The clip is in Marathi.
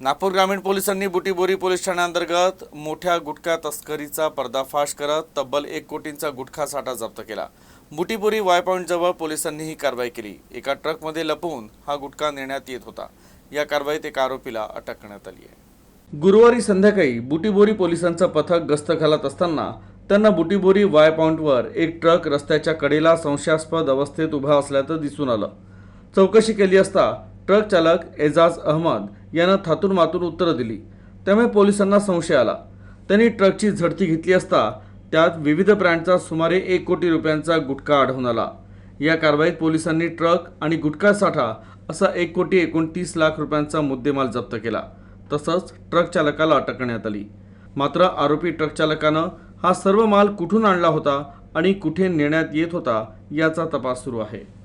नागपूर ग्रामीण पोलिसांनी बुटीबोरी पोलीस ठाण्याअंतर्गत मोठ्या गुटखा तस्करीचा पर्दाफाश करत तब्बल एक कोटींचा गुटखा साठा जप्त केला. बुटीबोरी वाय पॉईंटजवळ पोलिसांनी ही कारवाई केली. एका ट्रकमध्ये लपवून हा गुटखा नेण्यात येत होता. या कारवाईत एका आरोपीला अटक करण्यात आली आहे. गुरुवारी संध्याकाळी बुटीबोरी पोलिसांचं पथक गस्त घालत असताना त्यांना बुटीबोरी वाय पॉईंटवर एक ट्रक रस्त्याच्या कडेला संशयास्पद अवस्थेत उभा असल्याचं दिसून आलं. चौकशी केली असता ट्रक चालक एजाज अहमद यानं थातून मातून उत्तरं दिली. त्यामुळे पोलिसांना संशय आला. त्यांनी ट्रकची झडती घेतली असता त्यात विविध ब्रँडचा सुमारे एक कोटी रुपयांचा गुटखा आढळून आला. या कारवाईत पोलिसांनी ट्रक आणि गुटखा साठा असा एक कोटी एकोणतीस लाख रुपयांचा मुद्देमाल जप्त केला. तसंच ट्रक चालकाला अटक करण्यात आली. मात्र आरोपी ट्रक चालकानं हा सर्व माल कुठून आणला होता आणि कुठे नेण्यात येत होता याचा तपास सुरू आहे.